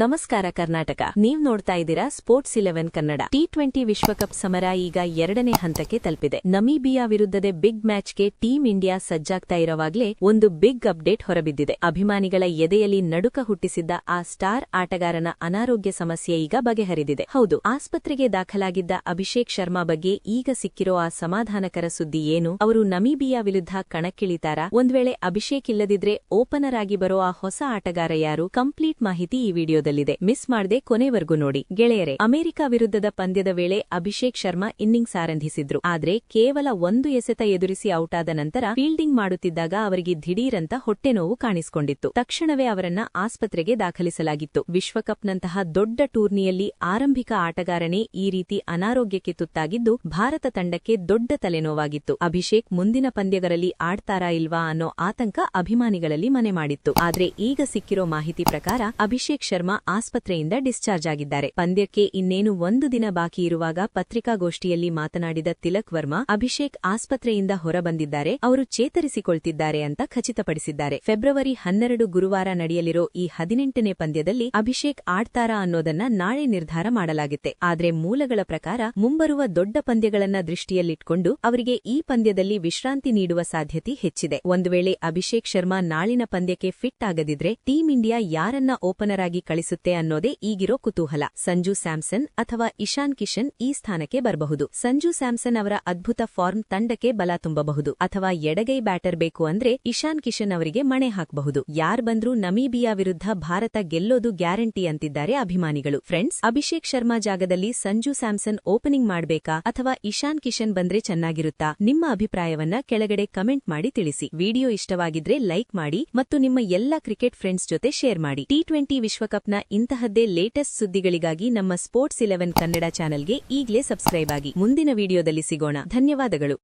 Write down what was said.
ನಮಸ್ಕಾರ ಕರ್ನಾಟಕ. ನೀವ್ ನೋಡ್ತಾ ಇದ್ದೀರಾ sports eleven Kannada. T twenty ವಿಶ್ವಕಪ್ ಸಮರ ಈಗ ಎರಡನೇ ಹಂತಕ್ಕೆ ತಲುಪಿದೆ. ನಮೀಬಿಯಾ ವಿರುದ್ಧದ ಬಿಗ್ ಮ್ಯಾಚ್ಗೆ ಟೀಂ ಇಂಡಿಯಾ ಸಜ್ಜಾಗ್ತಾ ಇರೋವಾಗ್ಲೇ ಒಂದು ಬಿಗ್ ಅಪ್ಡೇಟ್ ಹೊರಬಿದ್ದಿದೆ. ಅಭಿಮಾನಿಗಳ ಎದೆಯಲ್ಲಿ ನಡುಕ ಹುಟ್ಟಿಸಿದ್ದ ಆ ಸ್ಟಾರ್ ಆಟಗಾರನ ಅನಾರೋಗ್ಯ ಸಮಸ್ಯೆ ಈಗ ಬಗೆಹರಿದಿದೆ. ಹೌದು, ಆಸ್ಪತ್ರೆಗೆ ದಾಖಲಾಗಿದ್ದ ಅಭಿಷೇಕ್ ಶರ್ಮಾ ಬಗ್ಗೆ ಈಗ ಸಿಕ್ಕಿರೋ ಆ ಸಮಾಧಾನಕರ ಸುದ್ದಿ ಏನು? ಅವರು ನಮೀಬಿಯಾ ವಿರುದ್ಧ ಕಣಕ್ಕಿಳಿತಾರಾ? ಒಂದ್ ವೇಳೆ ಅಭಿಷೇಕ್ ಇಲ್ಲದಿದ್ರೆ ಓಪನರ್ ಆಗಿ ಬರೋ ಆ ಹೊಸ ಆಟಗಾರ ಯಾರು? ಕಂಪ್ಲೀಟ್ ಮಾಹಿತಿ ಈ ವಿಡಿಯೋದಲ್ಲಿದೆ ಮಿಸ್ ಮಾಡದೆ ಕೊನೆವರೆಗೂ ನೋಡಿ. ಗೆಳೆಯರೆ, ಅಮೆರಿಕ ವಿರುದ್ಧದ ಪಂದ್ಯದ ವೇಳೆ ಅಭಿಷೇಕ್ ಶರ್ಮಾ ಇನ್ನಿಂಗ್ಸ್ ಆರಂಭಿಸಿದ್ರು. ಆದ್ರೆ ಕೇವಲ ಒಂದು ಎಸೆತ ಎದುರಿಸಿ ಔಟ್ ಆದ ನಂತರ ಫೀಲ್ಡಿಂಗ್ ಮಾಡುತ್ತಿದ್ದಾಗ ಅವರಿಗೆ ದಿಢೀರಂತ ಹೊಟ್ಟೆ ನೋವು ಕಾಣಿಸಿಕೊಂಡಿತ್ತು. ತಕ್ಷಣವೇ ಅವರನ್ನ ಆಸ್ಪತ್ರೆಗೆ ದಾಖಲಿಸಲಾಗಿತ್ತು. ವಿಶ್ವಕಪ್ನಂತಹ ದೊಡ್ಡ ಟೂರ್ನಿಯಲ್ಲಿ ಆರಂಭಿಕ ಆಟಗಾರನೇ ಈ ರೀತಿ ಅನಾರೋಗ್ಯಕ್ಕೆ ತುತ್ತಾಗಿದ್ದು ಭಾರತ ತಂಡಕ್ಕೆ ದೊಡ್ಡ ತಲೆನೋವಾಗಿತ್ತು. ಅಭಿಷೇಕ್ ಮುಂದಿನ ಪಂದ್ಯಗಳಲ್ಲಿ ಆಡ್ತಾರಾ ಇಲ್ವಾ ಅನ್ನೋ ಆತಂಕ ಅಭಿಮಾನಿಗಳಲ್ಲಿ ಮನೆ ಮಾಡಿತ್ತು. ಆದ್ರೆ ಈಗ ಸಿಕ್ಕಿರೋ ಮಾಹಿತಿ ಪ್ರಕಾರ ಅಭಿಷೇಕ್ ಶರ್ಮಾ ಆಸ್ಪತ್ರೆಯಿಂದ ಡಿಸ್ಚಾರ್ಜ್ ಆಗಿದ್ದಾರೆ. ಪಂದ್ಯಕ್ಕೆ ಇನ್ನೇನು ಒಂದು ದಿನ ಬಾಕಿ ಇರುವಾಗ ಪತ್ರಿಕಾಗೋಷ್ಠಿಯಲ್ಲಿ ಮಾತನಾಡಿದ ತಿಲಕ್ ವರ್ಮಾ, ಅಭಿಷೇಕ್ ಆಸ್ಪತ್ರೆಯಿಂದ ಹೊರಬಂದಿದ್ದಾರೆ, ಅವರು ಚೇತರಿಸಿಕೊಳ್ತಿದ್ದಾರೆ ಅಂತ ಖಚಿತಪಡಿಸಿದ್ದಾರೆ. ಫೆಬ್ರವರಿ ಹನ್ನೆರಡು ಗುರುವಾರ ನಡೆಯಲಿರೋ ಈ ಹದಿನೆಂಟನೇ ಪಂದ್ಯದಲ್ಲಿ ಅಭಿಷೇಕ್ ಆಡ್ತಾರಾ ಅನ್ನೋದನ್ನ ನಾಳೆ ನಿರ್ಧಾರ ಮಾಡಲಾಗುತ್ತೆ. ಆದರೆ ಮೂಲಗಳ ಪ್ರಕಾರ ಮುಂಬರುವ ದೊಡ್ಡ ಪಂದ್ಯಗಳನ್ನ ದೃಷ್ಟಿಯಲ್ಲಿಟ್ಕೊಂಡು ಅವರಿಗೆ ಈ ಪಂದ್ಯದಲ್ಲಿ ವಿಶ್ರಾಂತಿ ನೀಡುವ ಸಾಧ್ಯತೆ ಹೆಚ್ಚಿದೆ. ಒಂದು ವೇಳೆ ಅಭಿಷೇಕ್ ಶರ್ಮಾ ನಾಳಿನ ಪಂದ್ಯಕ್ಕೆ ಫಿಟ್ ಆಗದಿದ್ರೆ ಟೀಂ ಇಂಡಿಯಾ ಯಾರನ್ನ ಓಪನರ್ ಆಗಿ ಕಳಿಸುತ್ತೆ ಅನ್ನೋದೇ ಈಗಿರೋ ಕುತೂಹಲ. ಸಂಜು ಸ್ಯಾಮ್ಸನ್ ಅಥವಾ ಇಶಾನ್ ಕಿಶನ್ ಈ ಸ್ಥಾನಕ್ಕೆ ಬರಬಹುದು. ಸಂಜು ಸ್ಯಾಮ್ಸನ್ ಅವರ ಅದ್ಭುತ ಫಾರ್ಮ್ ತಂಡಕ್ಕೆ ಬಲ ತುಂಬಬಹುದು ಅಥವಾ ಎಡಗೈ ಬ್ಯಾಟರ್ ಬೇಕು ಅಂದ್ರೆ ಇಶಾನ್ ಕಿಶನ್ ಅವರಿಗೆ ಮಣೆ ಹಾಕಬಹುದು. ಯಾರ್ ಬಂದ್ರೂ ನಮೀಬಿಯಾ ವಿರುದ್ಧ ಭಾರತ ಗೆಲ್ಲೋದು ಗ್ಯಾರಂಟಿ ಅಂತಿದ್ದಾರೆ ಅಭಿಮಾನಿಗಳು. ಫ್ರೆಂಡ್ಸ್, ಅಭಿಷೇಕ್ ಶರ್ಮಾ ಜಾಗದಲ್ಲಿ ಸಂಜು ಸ್ಯಾಮ್ಸನ್ ಓಪನಿಂಗ್ ಮಾಡ್ಬೇಕಾ ಅಥವಾ ಇಶಾನ್ ಕಿಶನ್ ಬಂದ್ರೆ ಚೆನ್ನಾಗಿರುತ್ತಾ? ನಿಮ್ಮ ಅಭಿಪ್ರಾಯವನ್ನ ಕೆಳಗಡೆ ಕಮೆಂಟ್ ಮಾಡಿ ತಿಳಿಸಿ. ವಿಡಿಯೋ ಇಷ್ಟವಾಗಿದ್ರೆ ಲೈಕ್ ಮಾಡಿ ಮತ್ತು ನಿಮ್ಮ ಎಲ್ಲ ಕ್ರಿಕೆಟ್ ಫ್ರೆಂಡ್ಸ್ ಜೊತೆ ಶೇರ್ ಮಾಡಿ. ಟಿ ಟ್ವೆಂಟಿ ವಿಶ್ವಕಪ್ನ ಇಂತಹದ್ದೇ ಲೇಟೆಸ್ಟ್ ಸುದ್ದಿಗಳಿಗಾಗಿ ನಮ್ಮ ಸ್ಪೋರ್ಟ್ಸ್ ಇಲೆವೆನ್ ಕನ್ನಡ ಚಾನೆಲ್ಗೆ ಈಗಲೇ ಸಬ್ಸ್ಕ್ರೈಬ್ ಆಗಿ. ಮುಂದಿನ ವಿಡಿಯೋದಲ್ಲಿ ಸಿಗೋಣ. ಧನ್ಯವಾದಗಳು.